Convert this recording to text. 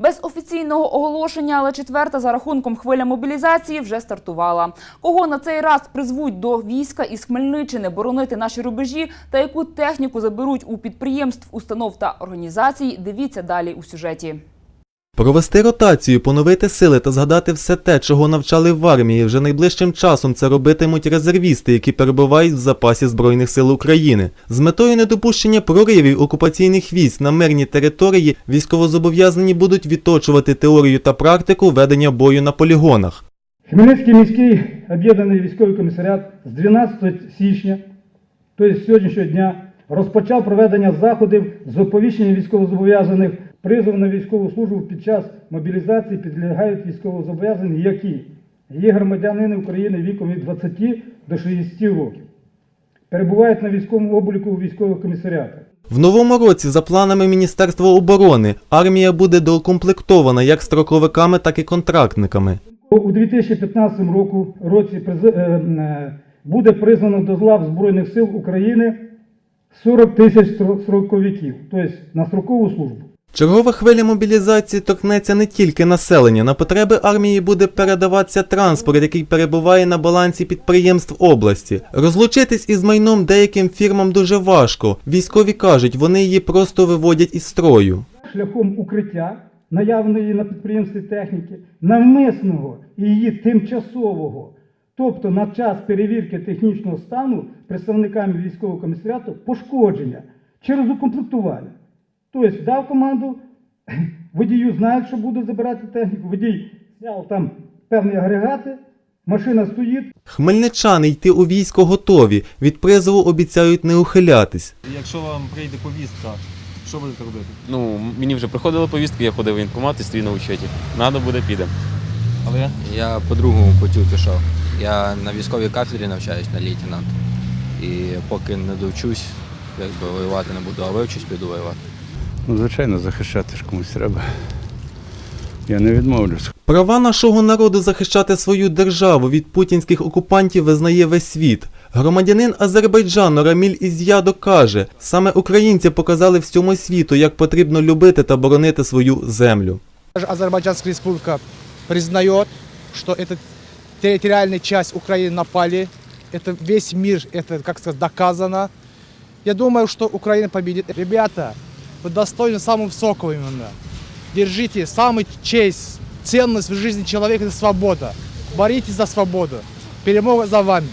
Без офіційного оголошення, але четверта за рахунком хвиля мобілізації вже стартувала. Кого на цей раз призвуть до війська із Хмельниччини боронити наші рубежі та яку техніку заберуть у підприємств, установ та організацій, дивіться далі у сюжеті. Провести ротацію, поновити сили та згадати все те, чого навчали в армії. Вже найближчим часом це робитимуть резервісти, які перебувають в запасі Збройних сил України. З метою недопущення проривів окупаційних військ на мирній території військовозобов'язані будуть відточувати теорію та практику ведення бою на полігонах. Хмельницький міський об'єднаний військовий комісаріат з 12 січня, тобто сьогоднішнього дня, розпочав проведення заходів з оповіщення військовозобов'язаних призов на військову службу під час мобілізації підлягають військовозобов'язані, які є громадянини України віком від 20 до 60 років, перебувають на військовому обліку у військових комісаріатах. В новому році, за планами Міністерства оборони, армія буде доукомплектована як строковиками, так і контрактниками. У 2015 року, році е, е, буде призвано до лав Збройних сил України 40 тисяч строковиків, тобто на строкову службу. Чергова хвиля мобілізації торкнеться не тільки населення. На потреби армії буде передаватися транспорт, який перебуває на балансі підприємств області. Розлучитись із майном деяким фірмам дуже важко. Військові кажуть, вони її просто виводять із строю. Шляхом укриття наявної на підприємстві техніки, навмисного і її тимчасового, тобто на час перевірки технічного стану представниками військового комісаріату пошкодження через укомплектування. Тобто дав команду, водію знають, що буде забирати техніку, водій зняв там певні агрегати, машина стоїть, Хмельничани йти у військо готові. Від призову обіцяють не ухилятись. Якщо вам прийде повістка, що будете робити? Ну, мені вже приходили повістки, я ходив в воєнкомат і стою на учеті. Надо буде, підемо. А ви? Я по другому путю пішов. Я на військовій кафедрі навчаюсь на лейтенант. І поки не довчусь, якби воювати не буду, а вивчусь, піду воювати. Ну, звичайно, захищати ж комусь треба. Я не відмовлюсь. Права нашого народу захищати свою державу від путінських окупантів визнає весь світ. Громадянин Азербайджану Раміль Із'ядо каже, саме українці показали всьому світу, як потрібно любити та боронити свою землю. Даже Азербайджанская республика признает, что это территориальная часть Украины напали. Это весь мир, это, как сказать, доказано. Я думаю, что Украина победит. Ребята, вы достойны самого высокого именно. Держите самую честь, ценность в жизни человека – это свобода. Боритесь за свободу. Перемога за вами.